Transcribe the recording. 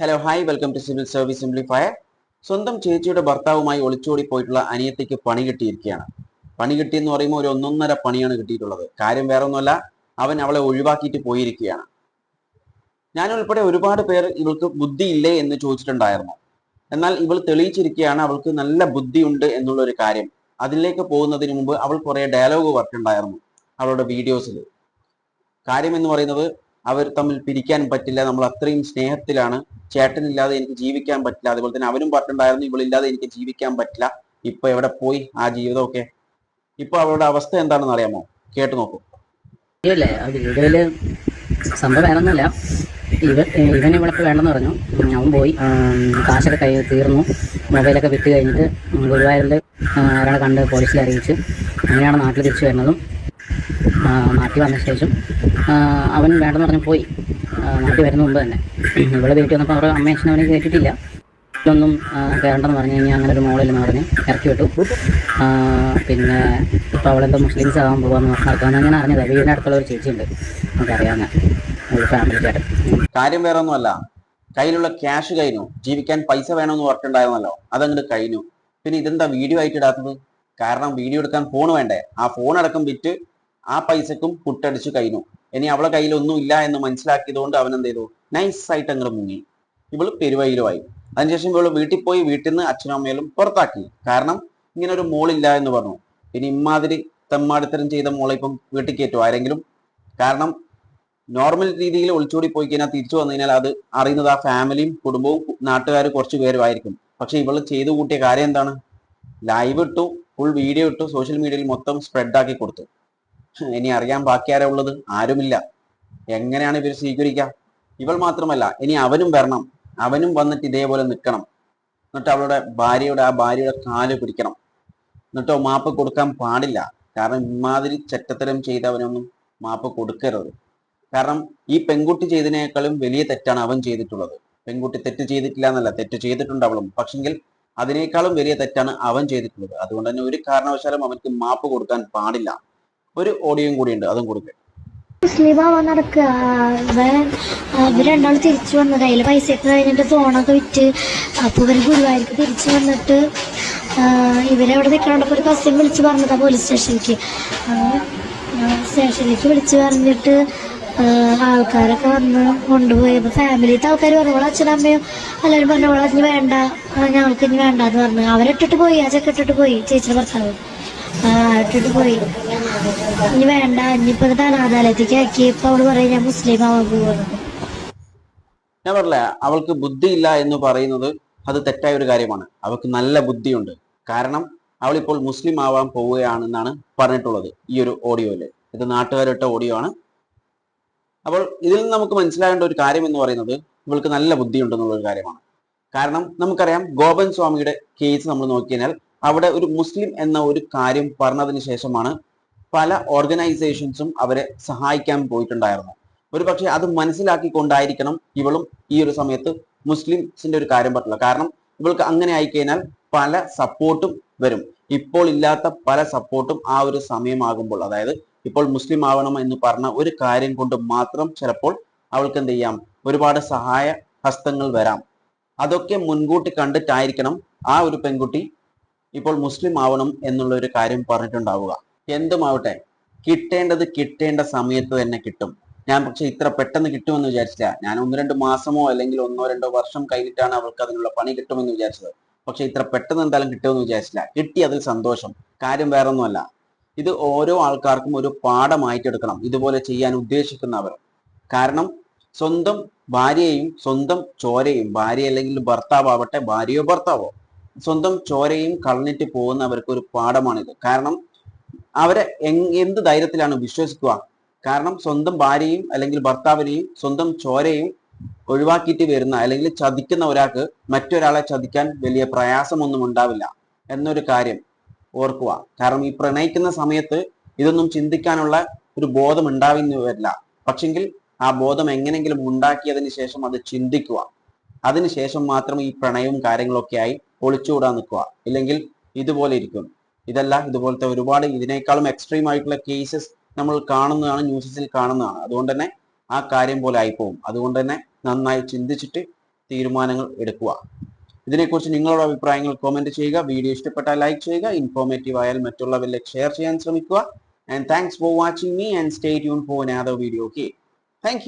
Hello hi welcome to civil service simplifier സ്വന്തം ചേച്ചിയുടെ ഭർത്താവുമായി ഒളിച്ചോടി പോയിട്ടുള്ള അനിയത്തിക്ക് പണി കിട്ടിയിരിക്കുകയാണ്. പണി കിട്ടിയെന്ന് പറയുമ്പോൾ ഒരു ഒന്നൊന്നര പണിയാണ് കിട്ടിയിട്ടുള്ളത്. കാര്യം വേറെ ഒന്നുമല്ല അവൻ അവളെ ഒഴിവാക്കിയിട്ട് പോയിരിക്കുകയാണ്. ഞാൻ ഉൾപ്പെടെ ഒരുപാട് പേർ ഇവൾക്ക് ബുദ്ധിയില്ലേ എന്ന് ചോദിച്ചിട്ടുണ്ടായിരുന്നു. എന്നാൽ ഇവൾ തെളിയിച്ചിരിക്കുകയാണ് അവൾക്ക് നല്ല ബുദ്ധിയുണ്ട് എന്നുള്ള ഒരു കാര്യം. അതിലേക്ക് പോകുന്നതിന് മുമ്പ് അവൾ കുറേ ഡയലോഗ് വർക്ക് ഉണ്ടായിരുന്നു അവളുടെ വീഡിയോസിൽ കാര്യം എന്ന് പറയുന്നത് അവർ തമ്മിൽ പിരിക്കാൻ പറ്റില്ല. നമ്മൾ അത്രയും സ്നേഹത്തിലാണ്. ചേട്ടനില്ലാതെ എനിക്ക് ജീവിക്കാൻ പറ്റില്ല. അതുപോലെ തന്നെ അവനും പറഞ്ഞിട്ടുണ്ടായിരുന്നു ഇവളില്ലാതെ എനിക്ക് ജീവിക്കാൻ പറ്റില്ല. ഇപ്പൊ എവിടെ പോയി ആ ജീവിതമൊക്കെ? ഇപ്പൊ അവളുടെ അവസ്ഥ എന്താണെന്ന് അറിയാമോ? കേട്ടു നോക്കൂ. വീഡിയോയിൽ സംഭവം വേണമെന്നല്ല ഇവ ഇവൻ ഇവളൊക്കെ വേണമെന്ന് പറഞ്ഞു. അവൻ പോയി. കാശൊക്കെ കൈ തീർന്നു. മൊബൈലൊക്കെ വിട്ട് കഴിഞ്ഞിട്ട് ഗുരുവായൂരിൽ ഒരാളെ കണ്ട് പോലീസിൽ അറിയിച്ച് അങ്ങനെയാണ് നാട്ടിൽ തിരിച്ചു വരുന്നതും. നാട്ടിൽ വന്ന ശേഷം അവൻ വേണ്ടെന്ന് പറഞ്ഞ് പോയി. നാട്ടിൽ വരുന്ന മുമ്പ് തന്നെ. ഇവിടെ വീട്ടിൽ വന്നപ്പോൾ അവരുടെ അമ്മ അവനെ കേട്ടിട്ടില്ല ഇതൊന്നും കയറണ്ടെന്ന് പറഞ്ഞു കഴിഞ്ഞാൽ അങ്ങനെ ഒരു മോളിൽ നിന്ന് പറഞ്ഞ് ഇറക്കി വിട്ടു. പിന്നെ ഇപ്പോൾ അവളെന്തോ മുസ്ലിംസ് ആകാൻ പോകാമെന്ന് നടക്കാമെന്ന് ഞാൻ അറിഞ്ഞത് വീടിന്റെ അടുത്തുള്ള ഒരു ചേച്ചിയുണ്ട്. നമുക്കറിയാവുന്ന ഒരു ഫാമിലി കാര്യം വേറെ ഒന്നുമല്ല കയ്യിലുള്ള ക്യാഷ് കഴിഞ്ഞു. ജീവിക്കാൻ പൈസ വേണമെന്ന് പറഞ്ഞിട്ടുണ്ടായിരുന്നല്ലോ. അതങ്ങോട്ട് കഴിഞ്ഞു. പിന്നെ ഇതെന്താ വീഡിയോ ആയിട്ട് ഇടാത്തത്? കാരണം വീഡിയോ എടുക്കാൻ ഫോൺ വേണ്ടേ? ആ ഫോൺ അടക്കം വിറ്റ് ആ പൈസക്കും പുട്ടടിച്ചു കഴിഞ്ഞു. ഇനി അവളെ കയ്യിൽ ഒന്നും ഇല്ല എന്ന് മനസ്സിലാക്കിയതുകൊണ്ട് അവൻ എന്ത് ചെയ്തു? നൈസ് ആയിട്ട് അങ്ങോട്ട് മുങ്ങി. ഇവൾ പെരുവയിലുമായി അതിനുശേഷം ഇവൾ വീട്ടിൽ പോയി വീട്ടിൽ നിന്ന് അച്ഛനും അമ്മയിലും പുറത്താക്കി. കാരണം ഇങ്ങനെ ഒരു മോളില്ല എന്ന് പറഞ്ഞു. ഇനി ഇമ്മാതിരി തെമ്മാടിത്തരം ചെയ്ത മോളെ ഇപ്പം വീട്ടിൽ കയറ്റും ആരെങ്കിലും? കാരണം നോർമൽ രീതിയിൽ ഒളിച്ചോടി പോയി കഴിഞ്ഞാൽ തിരിച്ചു വന്നു കഴിഞ്ഞാൽ അത് അറിയുന്നത് ആ ഫാമിലിയും കുടുംബവും നാട്ടുകാർ കുറച്ച് പേരും ആയിരിക്കും. പക്ഷെ ഇവൾ ചെയ്തു കൂട്ടിയ കാര്യം എന്താണ്? ലൈവ് ഇട്ടു ഫുൾ വീഡിയോ ഇട്ടു സോഷ്യൽ മീഡിയയിൽ മൊത്തം സ്പ്രെഡ് ആക്കി കൊടുത്തു. ഇനി അറിയാൻ ബാക്കി ആരാ ഉള്ളത്? ആരുമില്ല. എങ്ങനെയാണ് ഇവർ സ്വീകരിക്കുക? ഇവൾ മാത്രമല്ല ഇനി അവനും വരണം. അവനും വന്നിട്ട് ഇതേപോലെ നിൽക്കണം. എന്നിട്ട് അവളുടെ ഭാര്യയുടെ ആ ഭാര്യയുടെ കാൽ പിടിക്കണം. എന്നിട്ടോ മാപ്പ് കൊടുക്കാൻ പാടില്ല. കാരണം ഇമാതിരി ചെറ്റത്തരം ചെയ്തവനൊന്നും മാപ്പ് കൊടുക്കരുത്. കാരണം ഈ പെൺകുട്ടി ചെയ്തതിനേക്കാളും വലിയ തെറ്റാണ് അവൻ ചെയ്തിട്ടുള്ളത്. പെൺകുട്ടി തെറ്റ് ചെയ്തിട്ടില്ല എന്നല്ല തെറ്റ് ചെയ്തിട്ടുണ്ട് അവളും. പക്ഷെങ്കിൽ അതിനേക്കാളും വലിയ തെറ്റാണ് അവൻ ചെയ്തിട്ടുള്ളത്. അതുകൊണ്ട് തന്നെ ഒരു കാരണവശാലും അവർക്ക് മാപ്പ് കൊടുക്കാൻ പാടില്ല. ഒരു ഓഡിയോയും കൂടിയുണ്ട് അതും കൊടുക്കുക മുസ്ലിം ആവാൻ നടക്കുക ഇവർ രണ്ടാൾ തിരിച്ചു വന്നത്. അതിൽ പൈസ ഒക്കെ കഴിഞ്ഞിട്ട് ഫോണൊക്കെ വിറ്റ് അപ്പോൾ ഇവർ ഗുരുവായൂർക്ക് തിരിച്ചു വന്നിട്ട് ഇവരവിടെ നിൽക്കണോണ്ടപ്പോൾ ഒരു കസ്യം വിളിച്ച് പറഞ്ഞതാ പോലീസ് സ്റ്റേഷനിലേക്ക് സ്റ്റേഷനിലേക്ക് വിളിച്ച് പറഞ്ഞിട്ട് ആൾക്കാരൊക്കെ വന്ന് കൊണ്ടുപോയി. അപ്പോൾ ഫാമിലിത്തെ ആൾക്കാർ പറഞ്ഞു അവളെ അച്ഛനമ്മയും എല്ലാവരും പറഞ്ഞു അവളെ ഇനി വേണ്ട ഞങ്ങൾക്ക് ഇനി വേണ്ട എന്ന് പറഞ്ഞു. അവരിട്ടിട്ട് പോയി ആ ചെക്ക ഇട്ടിട്ട് പോയി ചേച്ചിയുടെ ഭർത്താവ്. ആ, ഇട്ടിട്ട് പോയി. ഇനി വേണ്ട ഇനിയിപ്പോ അനാഥാലയത്തേക്ക് ആക്കി. ഇപ്പൊ അവൾ പറയും ഞാൻ മുസ്ലിം ആവാൻ ഞാൻ പറഞ്ഞില്ല അവൾക്ക് ബുദ്ധിയില്ല എന്ന് പറയുന്നത് അത് തെറ്റായ ഒരു കാര്യമാണ്. അവൾക്ക് നല്ല ബുദ്ധിയുണ്ട്. കാരണം അവൾ ഇപ്പോൾ മുസ്ലിം ആവാൻ പോവുകയാണെന്നാണ് പറഞ്ഞിട്ടുള്ളത് ഈ ഒരു ഓഡിയോയിൽ. ഇത് നാട്ടുകാരിട്ട ഓഡിയോ ആണ്. അപ്പോൾ ഇതിൽ നിന്ന് നമുക്ക് മനസ്സിലാകേണ്ട ഒരു കാര്യം എന്ന് പറയുന്നത് ഇവൾക്ക് നല്ല ബുദ്ധിയുണ്ടെന്നുള്ള ഒരു കാര്യമാണ്. കാരണം നമുക്കറിയാം ഗോപൻ സ്വാമിയുടെ കേസ് നമ്മൾ നോക്കിക്കഴിഞ്ഞാൽ അവിടെ ഒരു മുസ്ലിം എന്ന ഒരു കാര്യം പറഞ്ഞതിന് ശേഷമാണ് പല ഓർഗനൈസേഷൻസും അവരെ സഹായിക്കാൻ പോയിട്ടുണ്ടായിരുന്നു ഒരു പക്ഷേ അത് മനസ്സിലാക്കിക്കൊണ്ടായിരിക്കണം ഇവളും ഈ ഒരു സമയത്ത് മുസ്ലിംസിന്റെ ഒരു കാര്യം പറ്റില്ല കാരണം ഇവൾക്ക് അങ്ങനെ ആയിക്കഴിഞ്ഞാൽ പല സപ്പോർട്ടും വരും. ഇപ്പോൾ ഇല്ലാത്ത പല സപ്പോർട്ടും ആ ഒരു സമയമാകുമ്പോൾ അതായത് ഇപ്പോൾ മുസ്ലിം ആവണം എന്ന് പറഞ്ഞ ഒരു കാര്യം കൊണ്ട് മാത്രം ചിലപ്പോൾ അവൾക്ക് എന്ത് ചെയ്യാം? ഒരുപാട് സഹായ ഹസ്തങ്ങൾ വരാം. അതൊക്കെ മുൻകൂട്ടി കണ്ടിട്ടായിരിക്കണം ആ ഒരു പെൺകുട്ടി ഇപ്പോൾ മുസ്ലിം ആവണം എന്നുള്ള ഒരു കാര്യം പറഞ്ഞിട്ടുണ്ടാവുക. എന്തുമാവട്ടെ കിട്ടേണ്ടത് കിട്ടേണ്ട സമയത്ത് തന്നെ കിട്ടും. ഞാൻ പക്ഷെ ഇത്ര പെട്ടെന്ന് കിട്ടുമെന്ന് വിചാരിച്ചില്ല. ഞാൻ ഒന്ന് രണ്ട് മാസമോ അല്ലെങ്കിൽ ഒന്നോ രണ്ടോ വർഷം കഴിഞ്ഞിട്ടാണ് അവൾക്ക് അതിനുള്ള പണി കിട്ടുമെന്ന് വിചാരിച്ചത്. പക്ഷെ ഇത്ര പെട്ടെന്ന് എന്തായാലും കിട്ടുമെന്ന് വിചാരിച്ചില്ല. കിട്ടി അതിൽ സന്തോഷം. കാര്യം വേറെ ഒന്നുമല്ല ഇത് ഓരോ ആൾക്കാർക്കും ഒരു പാഠമായിട്ട് എടുക്കണം ഇതുപോലെ ചെയ്യാൻ ഉദ്ദേശിക്കുന്നവർ. കാരണം സ്വന്തം ഭാര്യയെയും സ്വന്തം ചോരയും ഭാര്യ അല്ലെങ്കിൽ ഭർത്താവ് ആവട്ടെ ഭാര്യയോ ഭർത്താവോ സ്വന്തം ചോരയും കളഞ്ഞിട്ട് പോകുന്നവർക്ക് ഒരു പാഠമാണിത്. കാരണം അവരെ എന്ത് ധൈര്യത്തിലാണ് വിശ്വസിക്കുക? കാരണം സ്വന്തം ഭാര്യയും അല്ലെങ്കിൽ ഭർത്താവിനെയും സ്വന്തം ചോരയും ഒഴിവാക്കിയിട്ട് വരുന്ന അല്ലെങ്കിൽ ചതിക്കുന്ന ഒരാൾക്ക് മറ്റൊരാളെ ചതിക്കാൻ വലിയ പ്രയാസമൊന്നും ഉണ്ടാവില്ല എന്നൊരു കാര്യം ഓർക്കുക. കാരണം ഈ പ്രണയിക്കുന്ന സമയത്ത് ഇതൊന്നും ചിന്തിക്കാനുള്ള ഒരു ബോധം ഉണ്ടാവുന്ന വരില്ല പക്ഷെങ്കിൽ ആ ബോധം എങ്ങനെങ്കിലും ഉണ്ടാക്കിയതിന് ശേഷം അത് ചിന്തിക്കുക. അതിനുശേഷം മാത്രം ഈ പ്രണയവും കാര്യങ്ങളൊക്കെ ആയി ഒളിച്ചുകൂടാൻ നിൽക്കുക. ഇല്ലെങ്കിൽ ഇതുപോലെ ഇരിക്കും. ഇതല്ല ഇതുപോലത്തെ ഒരുപാട് ഇതിനേക്കാളും എക്സ്ട്രീം ആയിട്ടുള്ള കേസസ് നമ്മൾ കാണുന്നതാണ് ന്യൂസസിൽ കാണുന്നതാണ്. അതുകൊണ്ട് തന്നെ ആ കാര്യം പോലെ ആയിപ്പോവും. അതുകൊണ്ട് തന്നെ നന്നായി ചിന്തിച്ചിട്ട് തീരുമാനങ്ങൾ എടുക്കുക. ഇതിനെക്കുറിച്ച് നിങ്ങളുടെ അഭിപ്രായങ്ങൾ കമന്റ് ചെയ്യുക. വീഡിയോ ഇഷ്ടപ്പെട്ടാൽ ലൈക്ക് ചെയ്യുക. ഇൻഫോർമേറ്റീവ് ആയാൽ മറ്റുള്ളവരിലേക്ക് ഷെയർ ചെയ്യാൻ ശ്രമിക്കുക. And thanks for watching me and stay tune for another video okay thank